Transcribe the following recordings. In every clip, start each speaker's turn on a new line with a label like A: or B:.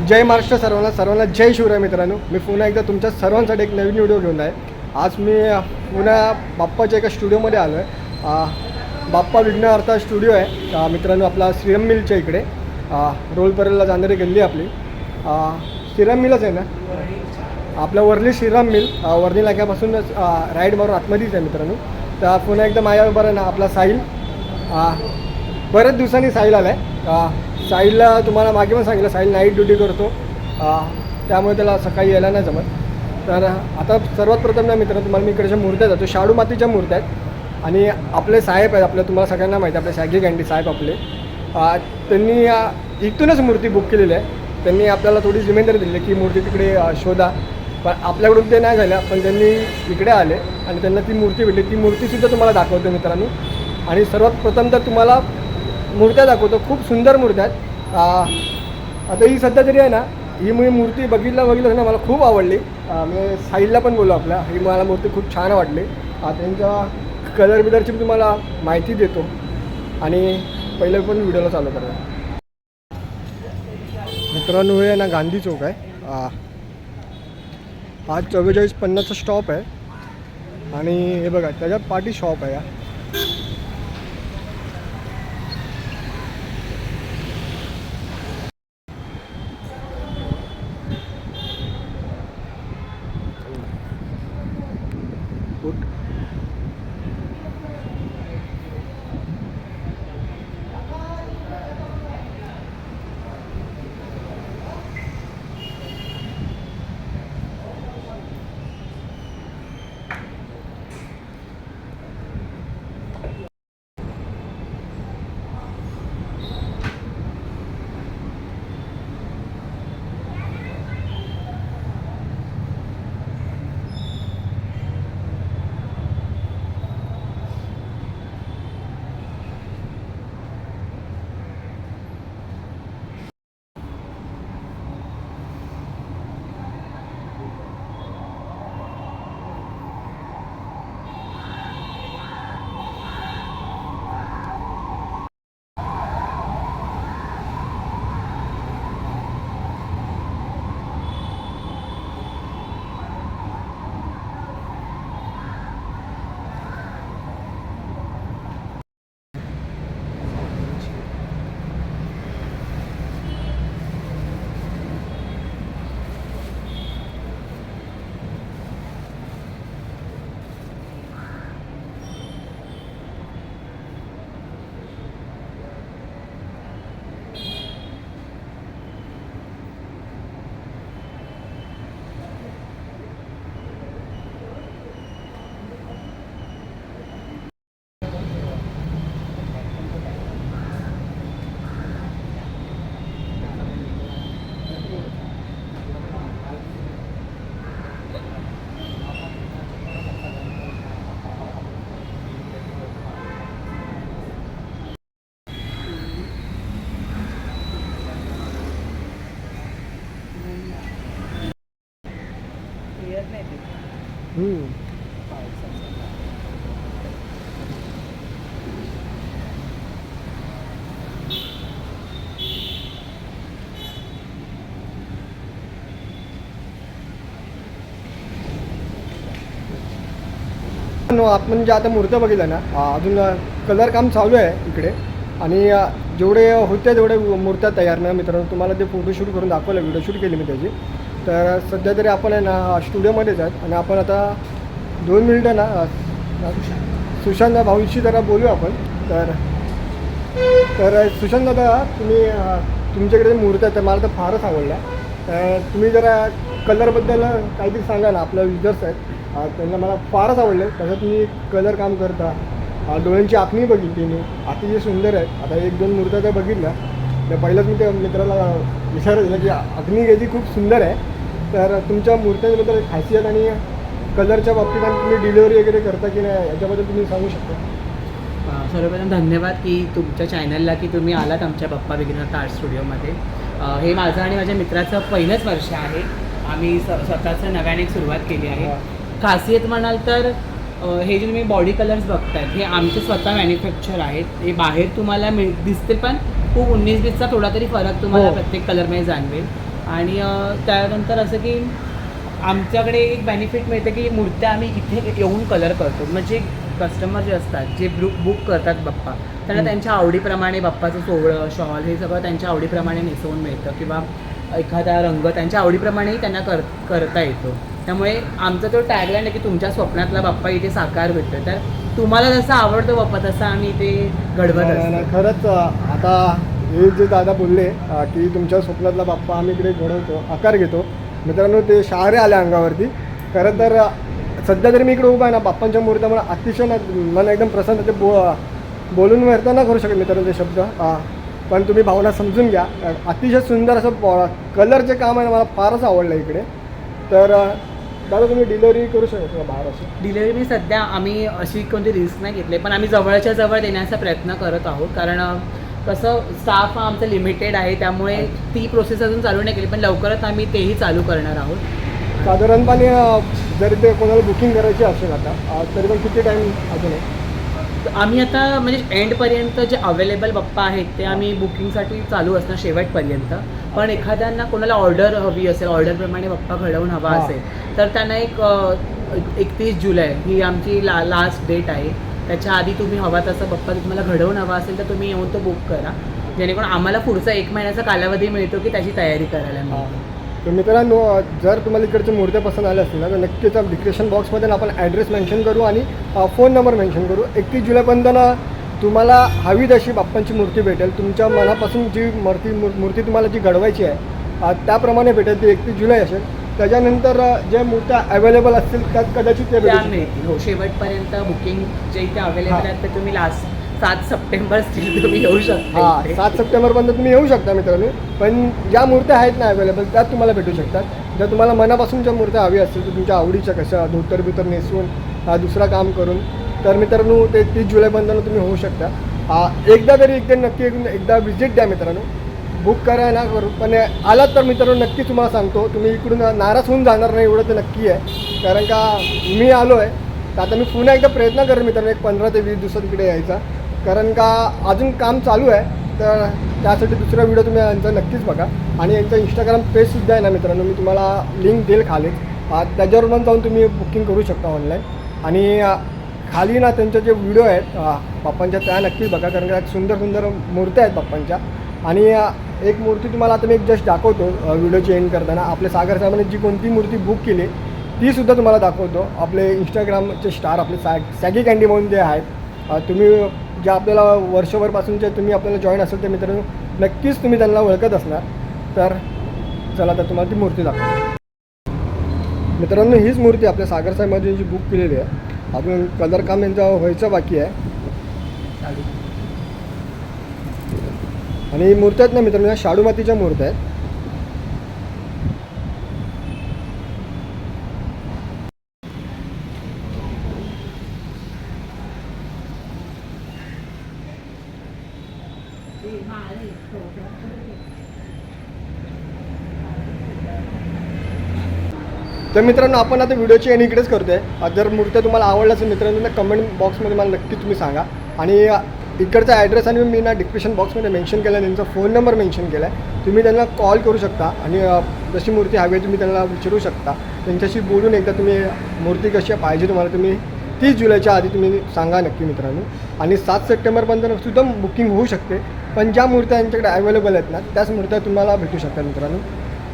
A: जय महाराष्ट्र सर्वांना सर्वांना जय शिवराय मित्रांनो. मी पुन्हा एकदा तुमच्या सर्वांसाठी एक नवीन व्हिडिओ घेऊन आहे. आज मी पुन्हा बाप्पाच्या एका स्टुडिओमध्ये आलो आहे बाप्पा विघ्नहर्ता स्टुडिओ आहे. मित्रांनो आपला श्रीरम मिलच्या इकडे. अ, जाणारी गल्ली आपली. श्रीरम मिलच आहे ना? आपलं वर्ली श्रीराम मिल वर्ली नाक्यापासूनच राईड मारून आतमध्येच आहे मित्रांनो. तर पुन्हा एकदा माझ्याबरोबर आहे ना आपला साहिल. बऱ्याच दिवसांनी साहिल आला आहे साहिलला तुम्हाला मागे पण सांगितलं साहिल नाईट ड्युटी करतो. त्यामुळे त्याला सकाळी यायला नाही जमत. तर आता सर्वात प्रथम ना मित्र तुम्हाला मी इकडच्या मूर्त्या जातो शाडू मातीच्या मूर्त्या आहेत. आणि आपले साहेब आहेत आपल्या तुम्हाला सगळ्यांना माहिती आहे आपले सॅगी गँडी साहेब आपले. त्यांनी इथूनच मूर्ती बुक केलेली आहे. त्यांनी आपल्याला थोडी जिम्मेदारी दिली की मूर्ती तिकडे शोधा. पण आपल्याकडून ते नाही झाल्या पण त्यांनी इकडे आले आणि त्यांना ती मूर्ती भेटली. ती मूर्तीसुद्धा तुम्हाला दाखवतो मित्रांनो. आणि सर्वात प्रथम तर तुम्हाला मूर्त्या दाखवतो. खूप सुंदर मूर्त्या आहेत. आता ही सध्या तरी आहे ना ही मी मूर्ती बघितलं बघितलं ना मला खूप आवडली. मी साईडला पण बोललो आपल्या. ही मला मूर्ती खूप छान वाटली. त्यांच्या कलर बिलरची मी तुम्हाला माहिती देतो. आणि पहिले पण व्हिडिओला चालू करूया मित्रांनो हे ना गांधी चौक आहे. हा चव्वेचाळीस पन्नासचा स्टॉप आहे. आणि हे बघा त्याच्यात पाठी शॉप आहे हो. आपण जे आता मूर्त्या बघितल्या ना अजून कलर काम चालू आहे इकडे. आणि जेवढे होते तेवढे मूर्त्या तयार ना मित्रांनो तुम्हाला ते फोटोशूट करून दाखवलं व्हिडिओ शूट केली मी त्याची. तर सध्या तरी आपण आहे ना स्टुडिओमध्येच आहेत. आणि आपण आता दोन मिनिटं ना सुशांत भाऊंशी जरा बोलू आपण. तर तर सुशांत दादा तुम्ही तुमच्याकडे मूर्त्या आहेत त्या मला तर फारच आवडल्या तर तुम्ही जरा कलरबद्दल काहीतरी सांगा ना आपल्या युजर्स आहेत. त्यांना मला फारच आवडले. तसं तुम्ही कलर काम करता. डोळ्यांची आखणी बघितली मी. अतिशय सुंदर आहेत. आता एक दोन मूर्त्या त्या बघितल्या. तर पहिलंच मी त्या मित्राला विचारलं की आखणी याची खूप सुंदर आहे. तर तुमच्या मूर्त्यांबद्दल खासियत आणि कलरच्या बाबतीत आणि तुम्ही डिलिव्हरी वगैरे करता की नाही याच्याबद्दल तुम्ही सांगू शकता.
B: सर्वप्रथम धन्यवाद की तुमच्या चॅनलला की तुम्ही आलात आमच्या बप्पा विघ्नर्थ आर्ट स्टुडिओमध्ये हे माझं आणि माझ्या मित्राचं पहिलंच वर्ष आहे. आम्ही स स्वतःचं नव्याने एक सुरुवात केली आहे. खासियत म्हणाल तर हे जे तुम्ही बॉडी कलर्स बघतायत हे आमचे स्वतः मॅन्युफॅक्चर आहेत. हे बाहेर तुम्हाला मिळ दिसते पण खूप उन्नीस बीसचा थोडा तरी फरक तुम्हाला
A: हो.
B: प्रत्येक कलरमध्ये जाणवेल. आणि त्यानंतर असं की आमच्याकडे एक बेनिफिट मिळतं की मूर्त्या आम्ही इथे येऊन कलर करतो. म्हणजे कस्टमर जे असतात जे बुक बुक करतात बाप्पा त्यांना. त्यांच्या आवडीप्रमाणे बाप्पाचं सोहळं शॉल हे सगळं त्यांच्या आवडीप्रमाणे नेसवून मिळतं किंवा एखादा रंग त्यांच्या आवडीप्रमाणेही त्यांना कर करता येतो. त्यामुळे आमचा तो टॅगलाईन आहे की तुमच्या स्वप्नातला बाप्पा इथे साकार भेटतो तर तुम्हाला जसं आवडतो बाप्पा तसं आम्ही ते घडवत
A: खरंच आता हे जे दादा बोलले की तुमच्या स्वप्नातला बाप्पा आम्ही इकडे घडवतो आकार घेतो. मित्रांनो ते शहारे आले अंगावरती. खरं तर सध्या तरी मी इकडे उभा आहे ना बाप्पांच्या मुहूर्तामुळे अतिशय ना मला एकदम प्रसन्न ते बो बोलून व्यर्थ करू शकत मित्रांनो ते शब्द. पण तुम्ही भावना समजून घ्या. अतिशय सुंदर असं कलरचे काम आहे मला फारच आवडलं इकडे. तर दादा तुम्ही डिलिव्हरी करू शकता बाहेर असं?
B: डिलेवरी मी सध्या आम्ही अशी कोणती रिस्क नाही घेतली पण आम्ही जवळच्या जवळ देण्याचा प्रयत्न करत आहोत. कारण कसं स्टाफ हा आमचा लिमिटेड आहे त्यामुळे ती प्रोसेस अजून चालू नाही केली पण लवकरच आम्ही तेही चालू करणार आहोत.
A: साधारणपणे जरी ते कोणाला बुकिंग करायची असेल आता तरी पण किती टाईम अजून आहे?
B: आम्ही आता म्हणजे एंडपर्यंत जे अवेलेबल बप्पा आहेत ते आम्ही बुकिंगसाठी चालू असणार शेवटपर्यंत पण एखाद्यांना कोणाला ऑर्डर हवी असेल ऑर्डरप्रमाणे बप्पा घडवून हवा. असेल तर त्यांना एक एकतीस जुलै ही आमची ला लास्ट डेट आहे. त्याच्या आधी तुम्ही हवा तसं बप्पा तुम्हाला घडवून हवा असेल तर तुम्ही येऊन तो बुक करा. जेणेकरून आम्हाला पुढचा एक महिन्याचा कालावधी मिळतो की त्याची तयारी करायला मिळते.
A: तर मित्रांनो जर तुम्हाला इकडच्या मूर्त्या पसंत आल्या असतील ना तर नक्कीच डिस्क्रिप्शन बॉक्समध्ये आपण ॲड्रेस मेन्शन करू आणि फोन नंबर मेन्शन करू. एकतीस जुलैपर्यंत ना तुम्हाला हवी तशी बाप्पांची मूर्ती भेटेल. तुमच्या मनापासून जी मूर्ती मूर- मूर्ती तुम्हाला जी घडवायची आहे त्याप्रमाणे भेटेल ती एकतीस जुलै असेल. त्याच्यानंतर ज्या मूर्त्या अवेलेबल असतील त्यात कदाचित ते
B: त्या
A: भेटू शकतील.
B: मिळतील हो शेवटपर्यंत बुकिंग जे इथे. अवेलेबल आहेत ते तुम्ही लास्ट सात सप्टेंबर स्टील तुम्ही येऊ शकता
A: हां
B: इथे.
A: सात सप्टेंबरपर्यंत तुम्ही येऊ शकता मित्रांनो पण ज्या मूर्त्या आहेत ना अवेलेबल त्यात तुम्हाला भेटू शकतात जर तुम्हाला मनापासून ज्या मूर्त्या हवी असतील तर तुमच्या आवडीच्या कशा धोतर बितर नेसवून हा दुसरा काम करून तर मित्रांनो ते तीस जुलैपर्यंत तुम्ही होऊ शकता आ, एकदा तरी एकदा नक्की एक- एकदा विजिट द्या मित्रांनो बुक करा ना करू पण आलात तर मित्रांनो नक्की तुम्हाला सांगतो. तुम्ही इकडून नाराज होऊन जाणार नाही एवढं तर नक्की आहे. कारण का मी आलो आहे तर आता मी पुन्हा एकदा प्रयत्न करेन मित्रांनो एक पंधरा ते वीस दिवसात इकडे यायचा. कारण का अजून काम चालू आहे. तर त्यासाठी दुसरा व्हिडिओ तुम्ही यांचा नक्कीच बघा. आणि यांचं इंस्टाग्राम पेजसुद्धा आहे ना मित्रांनो मी तुम्हाला लिंक देईल खालीच. त्याच्यावर पण जाऊन तुम्ही बुकिंग करू शकता ऑनलाईन आणि खाली ना त्यांचे जे व्हिडिओ आहेत आ, बाप्पांच्या त्या नक्कीच बघा. कारण का सुंदर सुंदर मूर्त्या आहेत बाप्पांच्या. आणि एक मूर्ती तुम्हाला आता मी एक जस्ट दाखवतो व्हिडिओची एंड करताना. आपल्या सागर साहेबांनी जी कोणती मूर्ती बुक केली ती सुद्धा तुम्हाला दाखवतो. आपले इंस्टाग्रामचे स्टार आपले सॅग सॅगी कँडी म्हणून जे आहेत तुम्ही जे आपल्याला वर्षभरपासून जे तुम्ही आपल्याला जॉईन असेल ते मित्रांनो नक्कीच तुम्ही त्यांना ओळखत असणार. तर चला तर तुम्हाला ती मूर्ती दाखवतो. मित्रांनो हीच मूर्ती आपल्या सागर साहेबांनी जी बुक केलेली आहे. अजून कलर काम यांचं व्हायचं बाकी आहे. आणि मूर्त आहेत ना मित्रांनो या शाडू मातीच्या मूर्त्या आहेत. तर मित्रांनो आपण आता व्हिडिओची एंड इकडेच करतोय. जर मूर्त्या तुम्हाला आवडल्या असेल मित्रांनो कमेंट बॉक्समध्ये मला नक्की तुम्ही सांगा. आणि इकडचा ॲड्रेस आणि मी ना डिस्क्रिप्शन बॉक्समध्ये मेन्शन केला आहे त्यांचा फोन नंबर मेन्शन केला आहे तुम्ही त्यांना कॉल करू शकता आणि जशी मूर्ती हवी आहे तुम्ही त्यांना विचारू शकता. त्यांच्याशी बोलून एकदा तुम्ही मूर्ती कशी पाहिजे तुम्हाला तुम्ही तीस जुलैच्या आधी तुम्ही सांगा नक्की मित्रांनो. आणि सात सप्टेंबरपर्यंत सुद्धा बुकिंग होऊ शकते पण ज्या मूर्त्या यांच्याकडे अवेलेबल आहेत ना त्याच मूर्त्या तुम्हाला भेटू शकतात मित्रांनो.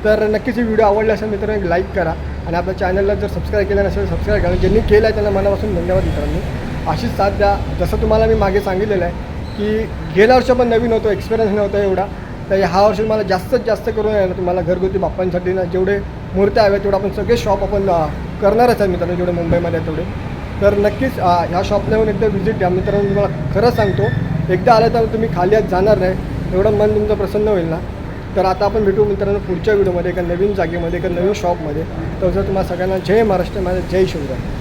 A: तर नक्कीच ही व्हिडिओ आवडला असेल मित्रांनो लाईक करा. आणि आपल्या चॅनलला जर सबस्क्राईब केलं नसेल सबस्क्राईब करा. ज्यांनी केलं आहे त्यांना मनापासून धन्यवाद मित्रांनो. अशीच साथ द्या. जसं तुम्हाला मी मागे सांगितलेलं आहे की गेल्या वर्ष पण नवीन होतो एक्सपिरियन्स नव्हता एवढा. तर ह्या वर्षी मला जास्तीत जास्त करून आहे ना तुम्हाला घरगुती बाप्पांसाठी ना जेवढे मूर्त्या हव्या तेवढे आपण सगळे शॉप आपण करणारच आहे मित्रांनो जेवढे मुंबईमध्ये तेवढे. तर नक्कीच ह्या शॉपला येऊन एकदा व्हिजिट द्या. मित्रांनो तुम्हाला खरं सांगतो एकदा आलं तर तुम्ही खाली आज जाणार नाही. एवढं मन तुमचं प्रसन्न होईल ना. तर आता आपण भेटू मित्रांनो पुढच्या व्हिडिओमध्ये एका नवीन जागेमध्ये एका नवीन शॉपमध्ये तर जर तुम्हाला सगळ्यांना जय महाराष्ट्र माझ्या जय शिवराय.